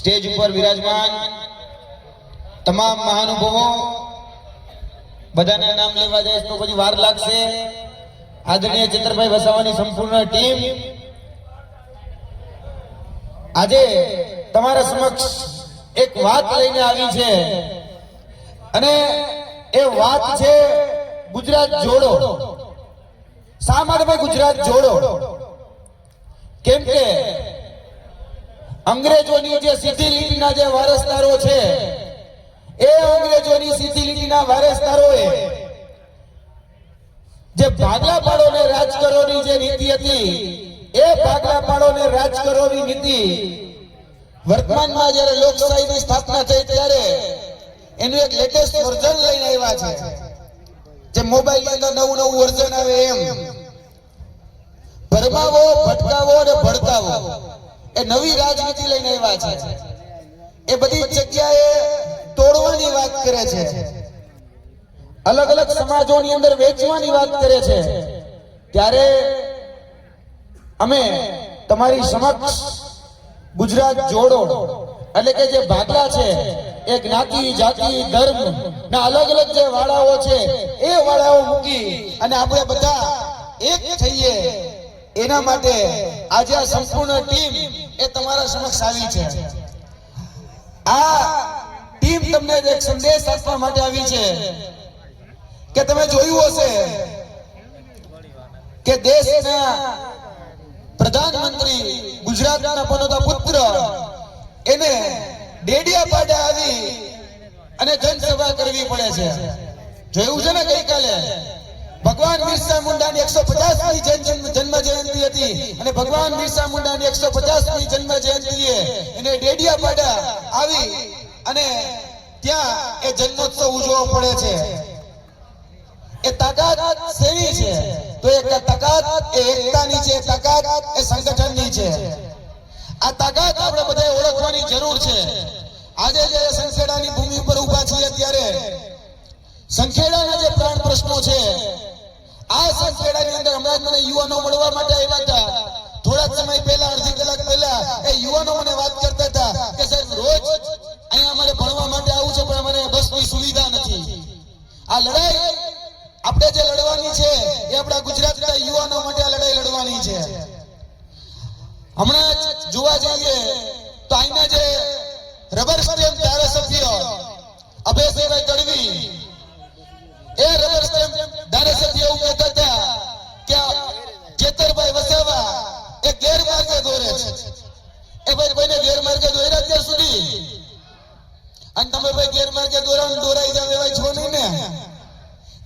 Stage ઉપર વિરાજમાન તમામ મહાનુભવો, બધાના નામ લેવા જાય તો પછી વાર લાગશે. આદરણીય ચંદ્રભાઈ વસાવાની સંપૂર્ણ ટીમ. આજે તમારા સમક્ષ એક વાત લઈને આવી છે. અને એ વાત છે ગુજરાત જોડો. શા માટે ગુજરાત જોડો? કેમ કે અંગ્રેજોની જે સીધી લીટીના જે વારસદારો છે, એ અંગ્રેજોની સીધી લીટીના વારસદારોએ જે ભાગલા પાડોને રાજ કરોની જે નીતિ હતી, એ ભાગલા પાડોને રાજ કરોની નીતિ વર્તમાનમાં જ્યારે લોકશાહીની સ્થાપના થઈ ત્યારે એનું એક લેટેસ્ટ વર્ઝન લઈને આવ્યા છે, જે મોબાઈલની અંદર નવું નવું વર્ઝન આવે એમ. ભરમાવો, ભટકાવો અને ભડકાવો. એ નવી રાજનીતિ લઈને આવ્યા છે. એ બધી જગ્યાએ તોડવાની વાત કરે છે. અલગ અલગ સમાજોની અંદર વેચવાની વાત કરે છે. ત્યારે અમે તમારી સમક્ષ ગુજરાત જોડો, એટલે કે જે ભાગલા છે, એ જ્ઞાતિ, જાતિ, ધર્મ ના અલગ અલગ જે વાળાઓ છે, એ વાળાઓ મૂકી અને આપણે બધા એક થઈએ એના માટે આજે આ સંપૂર્ણ ટીમ એ તમારા સમક્ષ આવી છે. આ ટીમ તમને એક સંદેશ આપવા માટે આવી છે કે તમે જોયું હશે કે દેશના પ્રધાનમંત્રી ગુજરાતના બનોતા પુત્ર એને ડેડિયા પાડે આવી અને જનસભા કરવી પડે છે. જોયું છે ને ગઈકાલે? ભગવાન બિરસા મુંડાની એકસો પચાસ જન્મ હતી અને ભગવાન બિરસા મુંડાની એકસો પચાસમી જન્મ જયંતિએ એને ડેડિયા પાડા આવી અને ત્યાં એ જન્મોત્સવ ઉજવવો પડે છે. એ તાકાત શેની છે. તો એ તાકાત એ એકતાની છે, તાકાત એ સંગઠનની છે. આ તાકાત આપણે બધાએ ઓળખવાની જરૂર છે. આજે જયારે સંખેડાની ભૂમિ ઉપર ઊભા છીએ ત્યારે સંખેડાના જે પ્રાણ પ્રશ્નો લડાઈ લડવાની છે હમણાં જોવા જઈએ તો અહીંના જે રબર સ્ટેમ્પ ધારાસભ્ય અભયસિંહભાઈ તડવી, એ રબર સ્ટેમ્પ ધારાસભ્ય એવું કહેતા હતા ગેરમાર્ગે દોરે છે. એ ભાઈ કોઈને ગેરમાર્ગે દોર્યા અત્યાર સુધી. અને તમે ભાઈ ગેરમાર્ગે દોરાવું દોરાઈ જાવ એવા છો નહીં ને?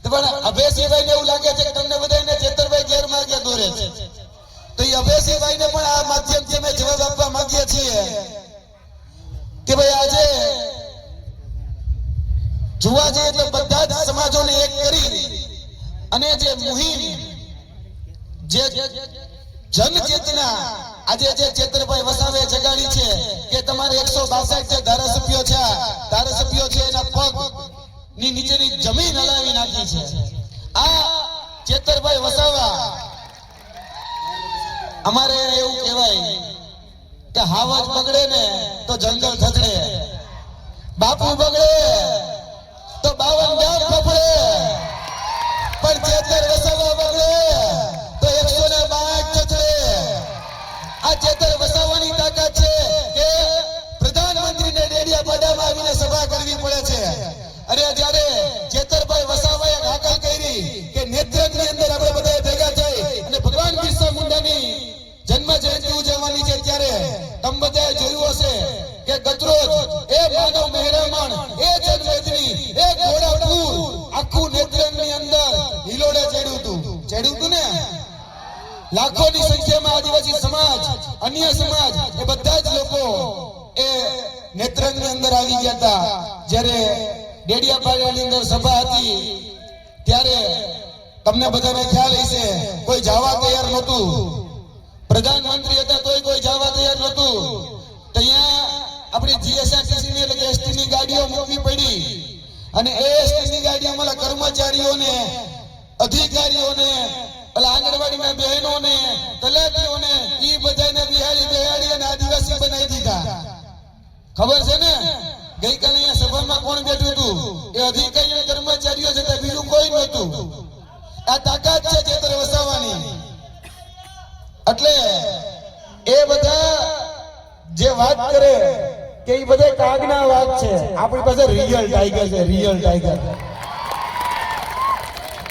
પણ અભયસિંહભાઈને એવું લાગે છે કે તમને બધાને ચેતરભાઈ ગેરમાર્ગે દોરે છે. તો એ અભયસિંહભાઈને પણ આ માધ્યમથી અમે જવાબ આપવા માંગીએ છીએ કે ભાઈ આજે જોવા જઈએ એટલે બધા જ સમાજોને એક કરી અને જે મુહિમ, જે જનચેતના આજે જે ચેતરભાઈ વસાવે જગાડી છે કે તમારે એકસો બાસઠ જે ધારાસભ્યો છે ધારાસભ્યો છે એના પગની નીચેની જમીન હલાવી નાખી છે. આ ચેતરભાઈ વસાવા, અમારે એવું કહેવાય કે હાવજ બગડે ને તો જંગલ થથડે બાપુ બગડે તો બાવન ગામ ફફડે. પણ ચેતર વસાવા બગડે. જયંતિ ઉજવવાની છે ત્યારે તમે બધાએ જોયું હશે કે ગતરોજ એ માનવ મહેરામણ, એ જનમેદની એ ઘોડાપુર આખું નેત્રંગની અંદર હિલોડે ચડ્યું હતું. ચડ્યું હતું ને? લાખોની સંખ્યામાં આદિવાસી સમાજ, અન્ય સમાજ, એ બધા જ લોકો એ નેત્રંગની અંદર આવી ગયા હતા. જ્યારે ડેડિયાપાડાની અંદર સભા હતી, ત્યારે તમને બધાને ખ્યાલ હશે, કોઈ જવા તૈયાર નહોતું. પ્રધાનમંત્રી હતા, તોય કોઈ જવા તૈયાર નહોતું. ત્યાં આપણી જીએસઆરટીસી ની એટલે એસટી ની ગાડીઓ મૂકવી પડી. અને એ એસટી ની ગાડીઓમાં કર્મચારીઓને, અધિકારીઓને, એટલે આંગણવાડીના ખબર છે ને? ગઈકાલે અહીંયા સભામાં કોણ બેઠું હતું? એ અધિકારી કર્મચારીઓ છે બીજું કોઈ નહોતું. આ તાકાત છે ચેતર એટલે એ બધા જે વાત કરે કે એ બધા કાગના વાત છે. આપણી પાસે રિયલ ટાઈગર છે રિયલ ટાઈગર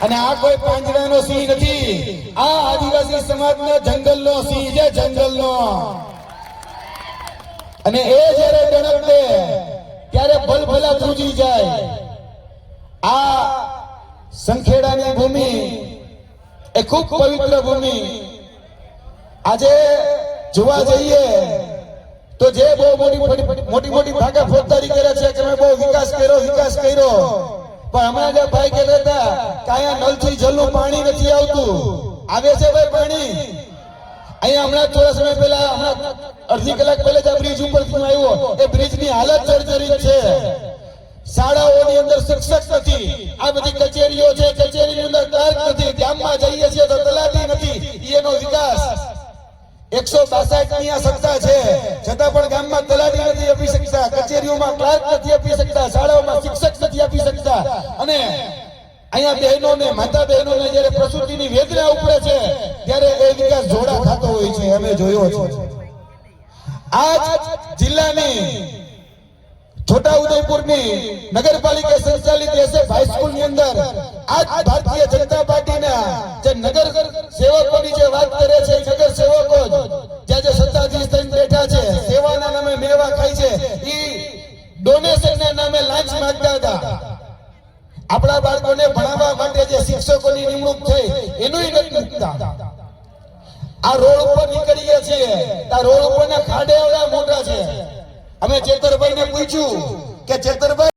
અને આ કોઈ પાંજરાનો સિંહ નથી. આ આદિવાસી સમાજના જંગલનો સિંહ છે, જંગલનો. અને એ જ્યારે ગણપતે ત્યારે ભલભલા ધ્રુજી જાય, આ સંખેડાની ભૂમિ, એ ખૂબ પવિત્ર ભૂમિ. આજે જોવા જઈએ તો જે બહુ મોટી મોટી મોટી ભાગા ફોજદારી કરે છે, કે મેં બહુ વિકાસ કર્યો વિકાસ કર્યો. પણ હમણાં જે ભાઈ કહેતા હતા કે અહીંયા નલથી જલનું પાણી નથી આવતું. આવે છે ભાઈ પાણી? અહીંયા હમણાં થોડા સમય પહેલા હમણાં અડધી કલાક પહેલા જ આ બ્રિજ ઉપર આવ્યો. એ બ્રિજની હાલત જર્જરિત છે. શાળાઓની અંદર શિક્ષક નથી. આ બધી કચેરીઓ છે, કચેરીની અંદર ક્લાર્ક નથી. ગામમાં જઈએ છીએ તો તલાટી નથી. એનો વિકાસ. એકસો બાસઠની આ સત્તા છે. છતાં પણ ગામમાં તલાટી નથી આપી શકતા, કચેરીઓમાં ક્લાર્ક નથી આપી શકતા, શાળાઓમાં શિક્ષક નથી આપી શકતા. અને અહીંયા બહેનોને માતા બહેનોને જ્યારે પ્રસૂતિની વેદના ઉપડે છે, ત્યારે એ વિકાસ જોડા થતો હોય છે, અમે જોયો છે. આ જિલ્લાની છોટા ઉદયપુરની નગરપાલિકા સંચાલિત એસએફ હાઈસ્કૂલની અંદર આજ ભારતીય જનતા પાર્ટીના જે નગર સેવકોની નામે લાંચ માંગતા હતા. આપણા બાળકોને ભણાવવા માટે જે શિક્ષકોની નિમણૂક થઈ, એનું નથી મૂકતા. આ રોડ ઉપર નીકળીએ છીએ. આ રોડ ઉપરના ખાડે એવડા મોટા છે. અમે ચેતરભાઈ ને પૂછ્યું કે ચેતરભાઈ